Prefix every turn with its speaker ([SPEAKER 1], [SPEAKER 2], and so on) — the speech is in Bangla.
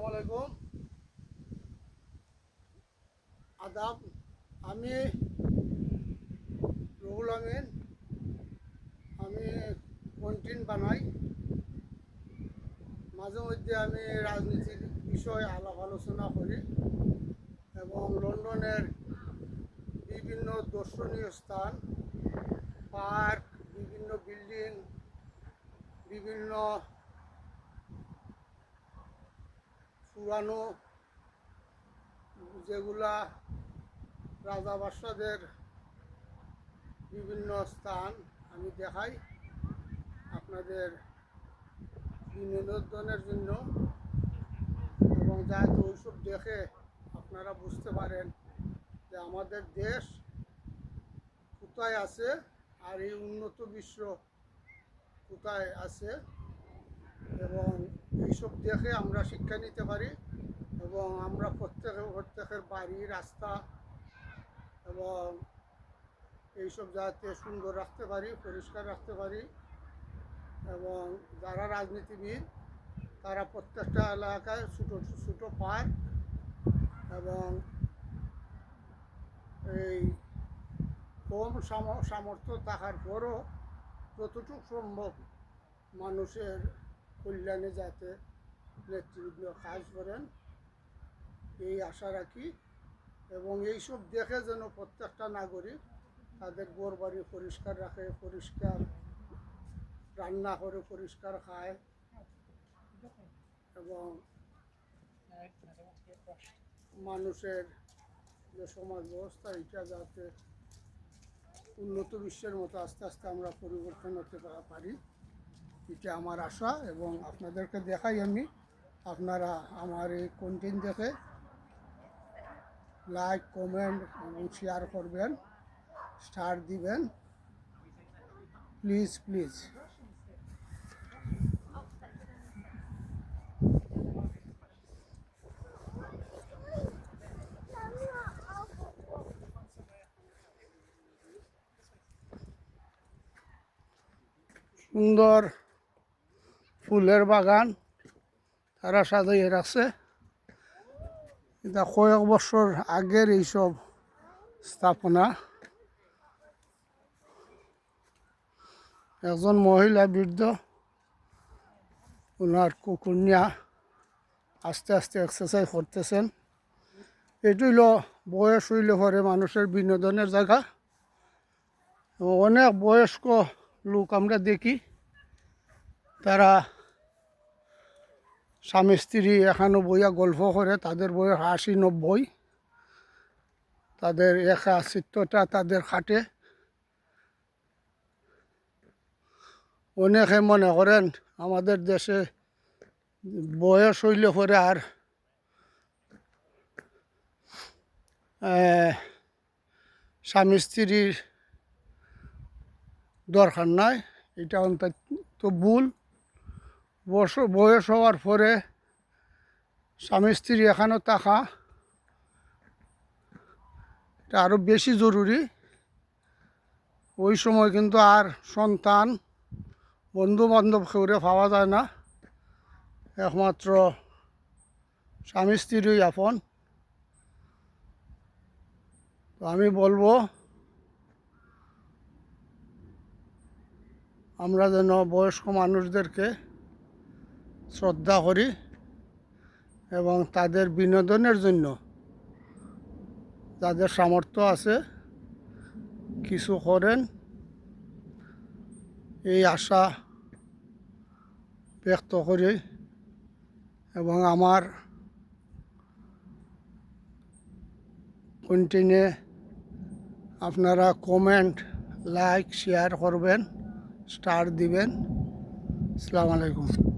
[SPEAKER 1] আসসালামু আদাব, আমি রুহুল আমিন। আমি কন্টিন বানাই। মাঝে মধ্যে আমি রাজনীতির বিষয়ে আলাপ আলোচনা করি এবং লন্ডনের বিভিন্ন দর্শনীয় স্থান, পার্ক, বিভিন্ন বিল্ডিং, বিভিন্ন পুরানো যেগুলা রাজা বাদশাদের বিভিন্ন স্থান আমি দেখাই আপনাদের বিনোদনের জন্য। এবং যাতে ওইসব দেখে আপনারা বুঝতে পারেন যে আমাদের দেশ কোথায় আছে আর এই উন্নত বিশ্ব কোথায় আছে। এবং এইসব দেখে আমরা শিক্ষা নিতে পারি এবং আমরা প্রত্যেকের প্রত্যেকের বাড়ি, রাস্তা এবং এইসব যাতে সুন্দর রাখতে পারি, পরিষ্কার রাখতে পারি এবং যারা রাজনীতিবিদ, তারা প্রত্যেকটা এলাকায় ছোটো ছোটো পার্ক এবং এই কম সাম- সামর্থ্য থাকার পরও যতটুকু সম্ভব মানুষের কল্যাণে যাতে নেতৃবৃন্দ কাজ করেন, এই আশা রাখি। এবং এইসব দেখে যেন প্রত্যেকটা নাগরিক তাদের ঘর বাড়ি পরিষ্কার রাখে, পরিষ্কার রান্না করে পরিষ্কার খায় এবং মানুষের যে সমাজ ব্যবস্থা, এটা যাতে উন্নত বিশ্বের মতো আস্তে আস্তে আমরা পরিবর্তন হতে পারি। এটা আমার আশা এবং আপনাদেরকে দেখাই আমি। আপনারা আমার এই কন্টেন্ট দেখে লাইক কমেন্ট এবং শেয়ার করবেন স্টার দিবেন। প্লিজ প্লিজ সুন্দর। ফুলের বাগান, তারা সাজাইয়ে রাখছে। এটা কয়েক বছর আগের এইসব স্থাপনা। একজন মহিলা বৃদ্ধ, ওনার কুকুর নিয়া আস্তে আস্তে এক্সারসাইজ করতেছেন। এটি হইল বয়স হইলে পরে মানুষের বিনোদনের জায়গা। অনেক বয়স্ক লোক আমরা দেখি, তারা স্বামী স্ত্রী এখানো বইয়া গল্প করে, তাদের বয়স আশি নব্বই। তাদের একা চিত্রটা তাদের খাটে। অনেকে মনে করেন, আমাদের দেশে বয়স হইলে পরে আর স্বামী স্ত্রীর দরকার নাই। এটা অন্তত ভুল। বয়স বয়স হওয়ার পরে স্বামী স্ত্রী এখানেও থাকা, এটা আরও বেশি জরুরি। ওই সময় কিন্তু আর সন্তান বন্ধু বান্ধব কেউরে পাওয়া যায় না। একমাত্র স্বামী স্ত্রীই আপন। তো আমি বলব, আমরা যেন বয়স্ক মানুষদেরকে শ্রদ্ধা করি এবং তাদের বিনোদনের জন্য যাদের সামর্থ্য আছে কিছু করেন। এই আশা ব্যক্ত করি এবং আমার কন্টিনিউ আপনারা কমেন্ট লাইক শেয়ার করবেন স্টার দিবেন। আসসালামু আলাইকুম।